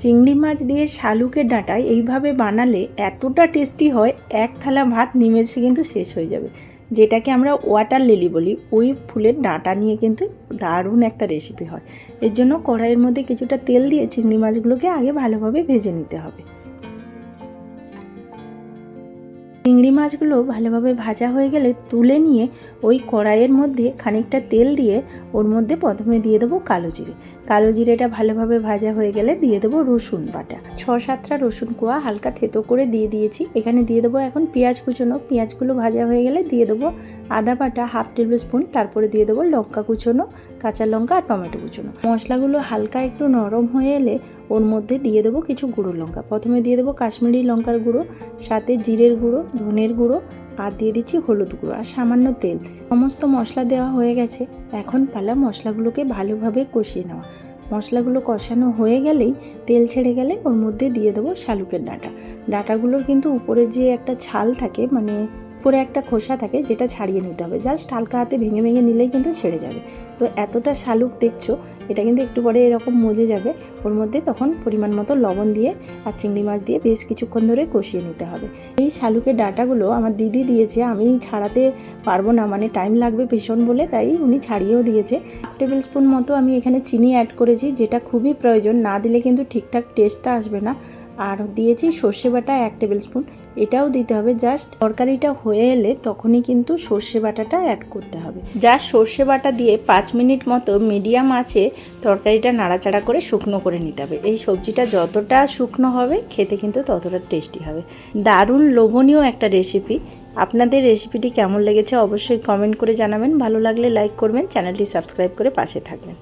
চিংড়ি মাছ দিয়ে শালুকের ডাঁটা এইভাবে বানালে এতটা টেস্টি হয়, এক থালা ভাত নিমেষে কিন্তু শেষ হয়ে যাবে। যেটাকে আমরা ওয়াটার লিলি বলি, ওই ফুলের ডাঁটা নিয়ে কিন্তু দারুণ একটা রেসিপি হয়। এর জন্য কড়াইয়ের মধ্যে কিছুটা তেল দিয়ে চিংড়ি মাছগুলোকে আগে ভালোভাবে ভেজে নিতে হবে। চিংড়ি মাছগুলো ভালোভাবে ভাজা হয়ে গেলে তুলে নিয়ে ওই কড়াইয়ের মধ্যে খানিকটা তেল দিয়ে ওর মধ্যে প্রথমে দিয়ে দেবো কালো জিরে। কালো জিরেটা ভালোভাবে ভাজা হয়ে গেলে দিয়ে দেবো রসুন বাটা। ছ সাতটা রসুন কোয়া হালকা থেতো করে দিয়ে দিয়েছি। এখানে দিয়ে দেবো এখন পেঁয়াজ কুচোনো। পেঁয়াজগুলো ভাজা হয়ে গেলে দিয়ে দেবো আদা বাটা হাফ টেবিল স্পুন। তারপরে দিয়ে দেবো লঙ্কা কুচোনো, কাঁচা লঙ্কা আর টমেটো কুচোনো। মশলাগুলো হালকা একটু নরম হয়ে এলে ওর মধ্যে দিয়ে দেবো কিছু গুঁড়ো লঙ্কা। প্রথমে দিয়ে দেবো কাশ্মীরি লঙ্কার গুঁড়ো, সাথে জিরের গুঁড়ো, ধনের গুঁড়ো, আর দিয়ে দিচ্ছি হলুদ গুঁড়ো আর সামান্য তেল। সমস্ত মশলা দেওয়া হয়ে গেছে, এখন পালা মশলাগুলোকে ভালোভাবে কষিয়ে নেওয়া। মশলাগুলো কষানো হয়ে গেলেই তেল ছেড়ে গেলে ওর মধ্যে দিয়ে দেবো শালুকের ডাঁটা। ডাঁটাগুলোর কিন্তু উপরে যে একটা ছাল থাকে মানে উপরে একটা খোসা থাকে যেটা ছাড়িয়ে নিতে হবে। জাস্ট হালকা হাতে ভেঙে ভেঙে নিলেই কিন্তু ছেড়ে যাবে। তো এতটা শালুক দেখছ, এটা কিন্তু একটু পরে এরকম মজে যাবে। ওর মধ্যে তখন পরিমাণ মতো লবণ দিয়ে আর চিংড়ি মাছ দিয়ে বেশ কিছুক্ষণ ধরে কষিয়ে নিতে হবে। এই শালুকের ডাটাগুলো আমার দিদি দিয়েছে, আমি ছাড়াতে পারব না মানে টাইম লাগবে ভীষণ বলে, তাই উনি ছাড়িয়েও দিয়েছে। টেবিল স্পুন মতো আমি এখানে চিনি অ্যাড করেছি, যেটা খুবই প্রয়োজন, না দিলে কিন্তু ঠিকঠাক টেস্টটা আসবে না। আর দিয়েছি সর্ষে বাটা এক টেবিল স্পুন। এটাও দিতে হবে, জাস্ট তরকারিটা হয়ে এলে তখনই কিন্তু সর্ষে বাটাটা অ্যাড করতে হবে। জাস্ট সর্ষে বাটা দিয়ে পাঁচ মিনিট মতো মিডিয়াম আঁচে তরকারিটা নাড়াচাড়া করে শুকনো করে নিতে হবে। এই সবজিটা যতটা শুকনো হবে, খেতে কিন্তু ততটা টেস্টি হবে। দারুণ লোভনীয় একটা রেসিপি আপনাদের রেসিপিটি কেমন লেগেছে অবশ্যই কমেন্ট করে জানাবেন। ভালো লাগলে লাইক করবেন, চ্যানেলটি সাবস্ক্রাইব করে পাশে থাকবেন।